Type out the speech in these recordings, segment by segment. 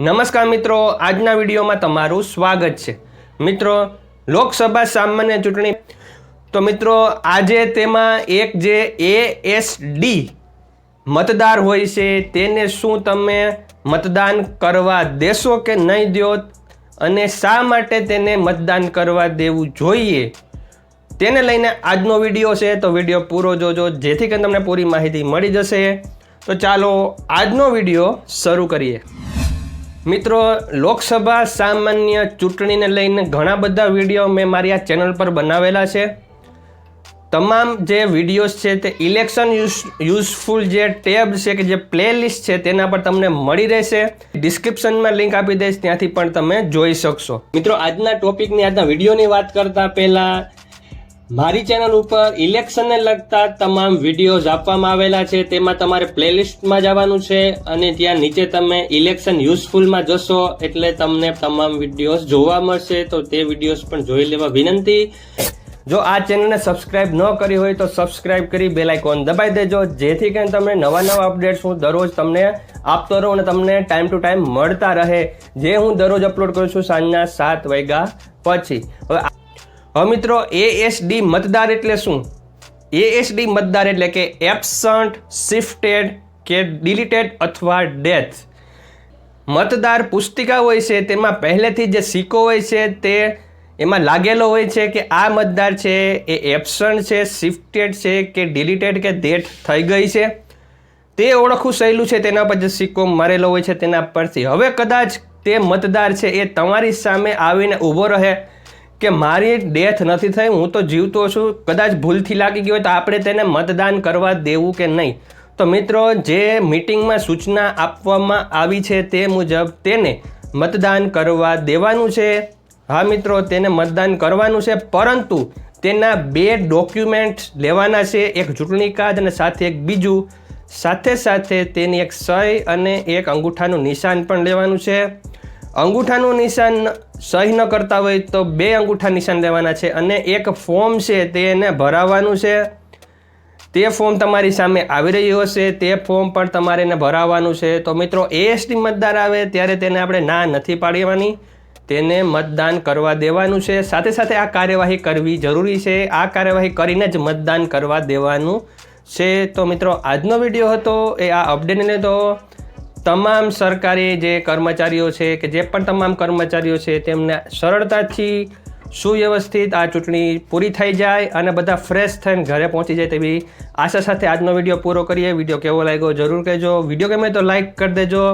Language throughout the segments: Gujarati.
નમસ્કાર મિત્રો, આજના વિડીયોમાં તમારું સ્વાગત છે. મિત્રો, લોકસભા સામાન્ય ચૂંટણી, તો મિત્રો, આજે તેમાં એક જે એસ ડી મતદાર હોય છે, તેને શું તમે મતદાન કરવા દેશો કે નહીં દો અને શા માટે તેને મતદાન કરવા દેવું જોઈએ, તેને લઈને આજનો વીડિયો છે. તો વીડિયો પૂરો જોજો, જેથી કરીને તમને પૂરી માહિતી મળી જશે. તો ચાલો, આજનો વીડિયો શરૂ કરીએ. મિત્રો, લોકસભા સામાન્ય ચૂંટણીને લઈને ઘણા બધા વીડિયો મેં મારી આ ચેનલ પર બનાવેલા છે. તમામ જે વિડીયોઝ છે તે ઇલેક્શન યુઝ, યુઝફુલ જે ટેબ છે કે જે પ્લેલિસ્ટ છે તેના પર તમને મળી રહેશે. ડિસ્ક્રિપ્શનમાં લિંક આપી દઈશ, ત્યાંથી પણ તમે જોઈ શકશો. મિત્રો, આજના ટોપિકની, આજના વિડીયોની વાત કરતા પહેલાં મારી ચેનલ ઉપર ઇલેક્શનને લગતા તમામ વિડીયોઝ આપવામાં આવેલા છે. તેમાં તમારે પ્લેલિસ્ટમાં જવાનું છે અને ત્યાં નીચે તમે ઇલેક્શન યુઝફુલમાં જશો એટલે તમને તમામ વિડીયોઝ જોવા મળશે. તો તે વિડીયોઝ પણ જોઈ લેવા વિનંતી. જો આ ચેનલને સબસ્ક્રાઇબ ન કરી હોય તો સબસ્ક્રાઇબ કરી બેલ આઇકોન દબાઈ દેજો. જેથી કરીને તમને નવા નવા અપડેટ્સ હું દરરોજ તમને આપતો રહું અને તમને ટાઈમ ટુ ટાઈમ મળતા રહે. જે હું દરરોજ અપલોડ કરું છું સાંજના સાત વાગ્યા પછી. હવે હવે મિત્રો એએસડી મતદાર એટલે શું? એએસડી મતદાર એટલે કે એબસન્ટ શિફ્ટેડ કે ડિલીટેડ અથવા ડેથ મતદાર પુસ્તિકા હોય છે, તેમાં પહેલેથી જે સિક્કો હોય છે, તે એમાં લાગેલો હોય છે કે આ મતદાર છે, એ એબસન્ટ છે શિફ્ટેડ છે કે ડિલીટેડ કે ડેથ થઈ ગઈ છે. તે ઓળખવું સહેલું છે, તેના પર જે સિક્કો મારેલો હોય છે, તેના પરથી. હવે કદાચ તે મતદાર છે, એ તમારી સામે આવીને ઊભો રહે કે મારી ડેથ નથી થઈ, હું તો જીવતો છું. કદાચ ભૂલથી લાગી ગયો તો આપણે તેને મતદાન કરવા દેવું કે નહીં? તો મિત્રો, જે મિટિંગમાં સૂચના આપવામાં આવી છે તે મુજબ તેને મતદાન કરવા દેવાનું છે. હા મિત્રો, તેને મતદાન કરવાનું છે, પરંતુ તેના બે ડોક્યુમેન્ટ લેવાના છે, એક ચૂંટણી કાર્ડ અને સાથે એક બીજું. સાથે સાથે તેની એક સહી અને એક અંગૂઠાનું નિશાન પણ લેવાનું છે. અંગૂઠાનું નિશાન સહી ન કરતા હોય તો બે અંગૂઠા નિશાન લેવાના છે અને એક ફોર્મ છે તેને ભરાવવાનું છે. તે ફોર્મ તમારી સામે આવી રહ્યું હશે, તે ફોર્મ પણ તમારે એને ભરાવવાનું છે. તો મિત્રો એએસટી મતદાર આવે ત્યારે તેને આપણે ના નથી પાડવાની, તેને મતદાન કરવા દેવાનું છે. સાથે સાથે આ કાર્યવાહી કરવી જરૂરી છે. આ કાર્યવાહી કરીને જ મતદાન કરવા દેવાનું છે. તો મિત્રો, આજનો વીડિયો હતો, એ આ અપડેટને લીધો. તમામ સરકારી જે કર્મચારીઓ છે કે જે પણ તમામ કર્મચારીઓ છે, તેમને સરળતાથી સુવ્યવસ્થિત આ ચૂંટણી પૂરી થઈ જાય અને બધા ફ્રેશ થઈને ઘરે પહોંચી જાય તેવી આશા સાથે આજનો વીડિયો પૂરો કરીએ. વીડિયો કેવો લાગ્યો જરૂર કહેજો. વીડિયો ગમે તો લાઇક કરી દેજો.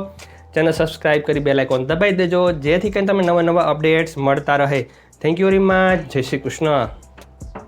ચેનલ સબસ્ક્રાઈબ કરી બેલ આઇકોન દબાવી દેજો, જેથી કરીને તમને નવા નવા અપડેટ્સ મળતા રહે. થેન્ક યુ વેરી મચ જય શ્રી કૃષ્ણ.